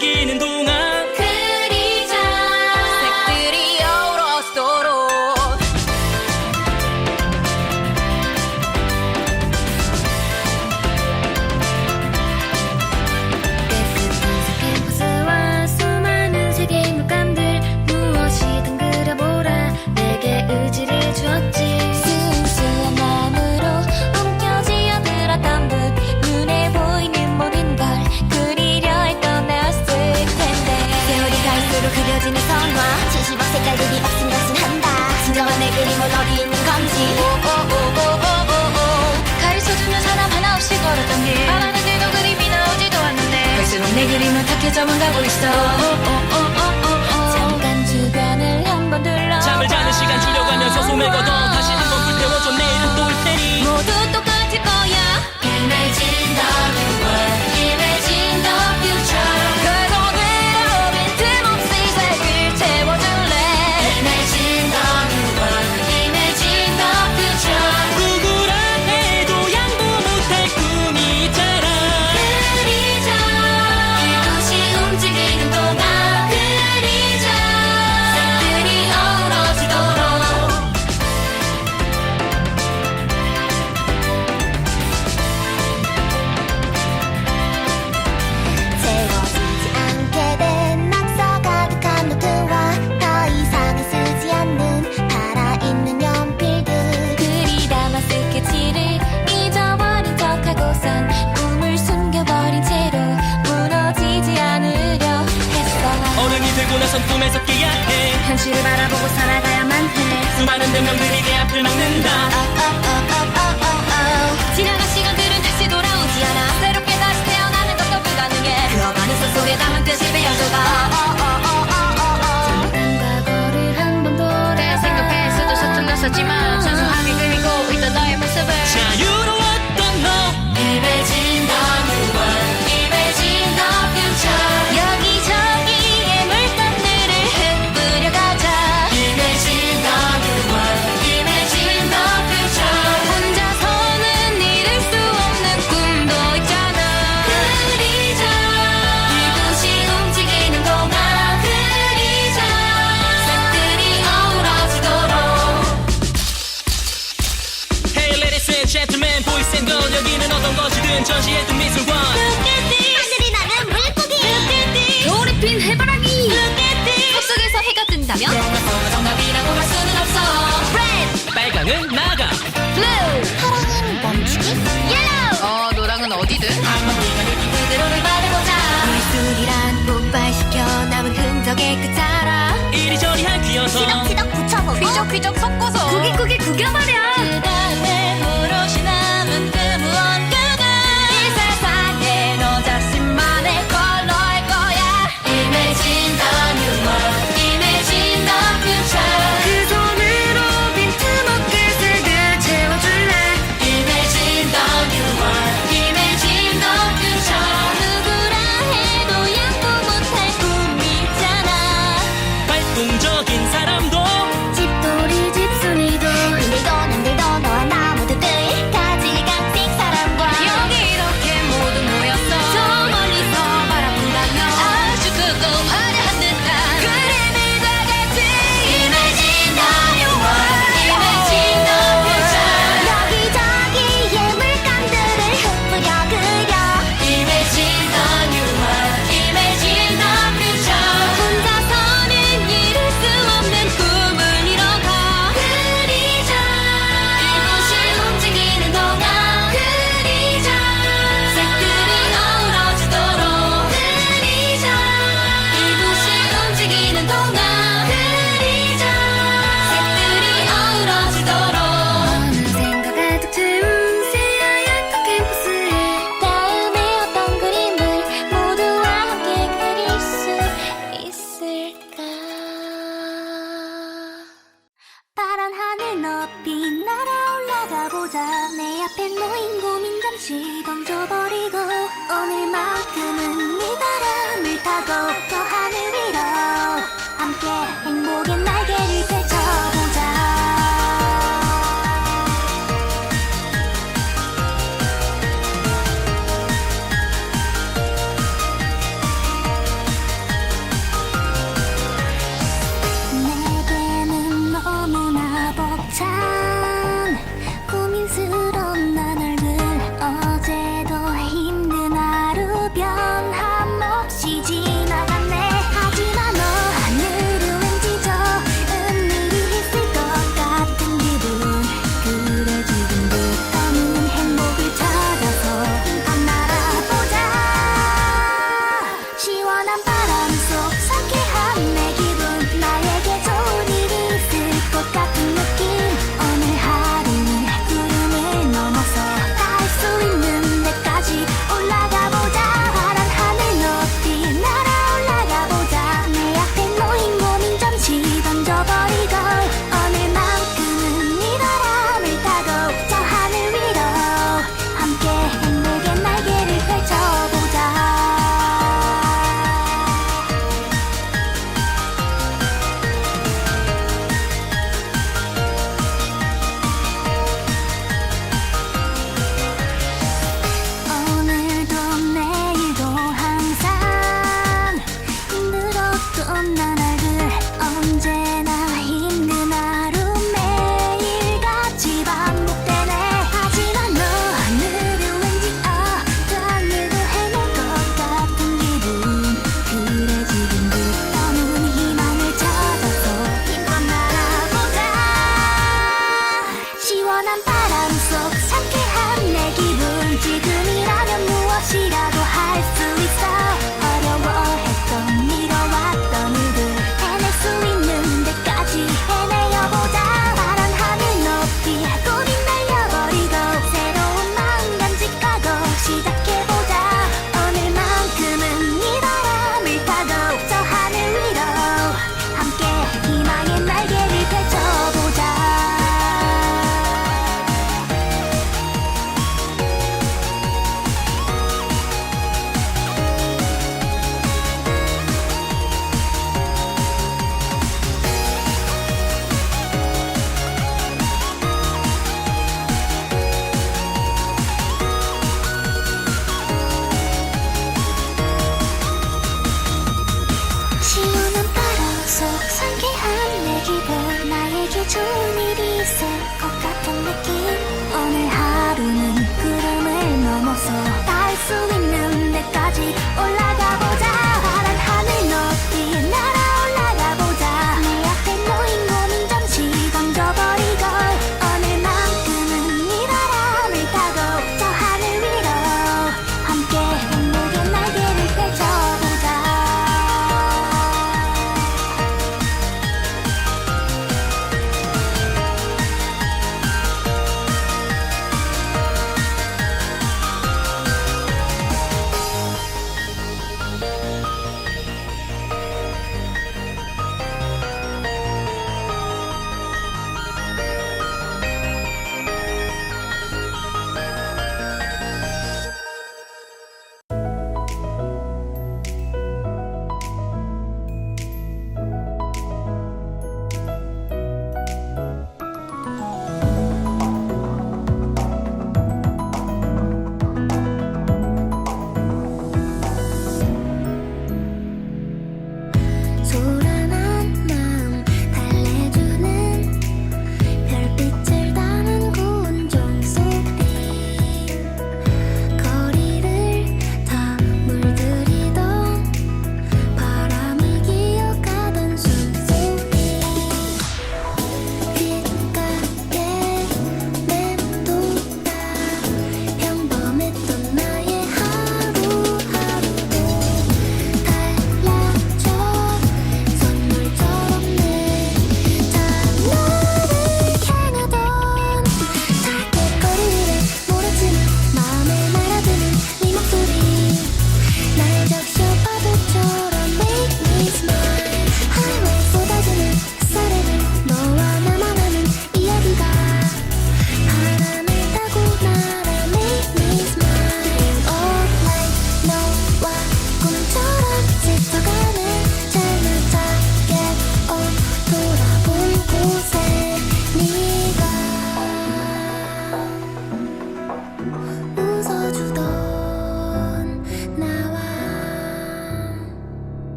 즐기는 동안 펼쳐지는 선화. 진심한 색깔들이 막신가신한다. 진정한 내 그림은 어디 있는 건지. 오오오오오오오. 가르쳐주는 사람 하나 없이 걸었던 길 바라는데도 아, 그림이 나오지도 않는데. 갈수록 내 그림은 탁해져만 가고 있어. 오오오오오오. 잠깐 주변을 한번 둘러 잠을 자는 시간 줄여가면서 소멸 걷어. 다시 한번 불태워줘. 내일은 또 올 테니. 모두 똑같을 거야. 현실을 바라보고 살아가야만 해 수많은 변명들이 내 앞을 막는다 지나간 시간들은 다시 돌아오지 않아 새롭게 다시 태어나는 것도 불가능해 그 어반이 속에 담은 뜻이 배어져가 과거를 한번 돌아 생각했어도 서툴렀었지만 시덕시덕 굳혀서 귀적귀적 섞어서. 구기구기 구겨버려.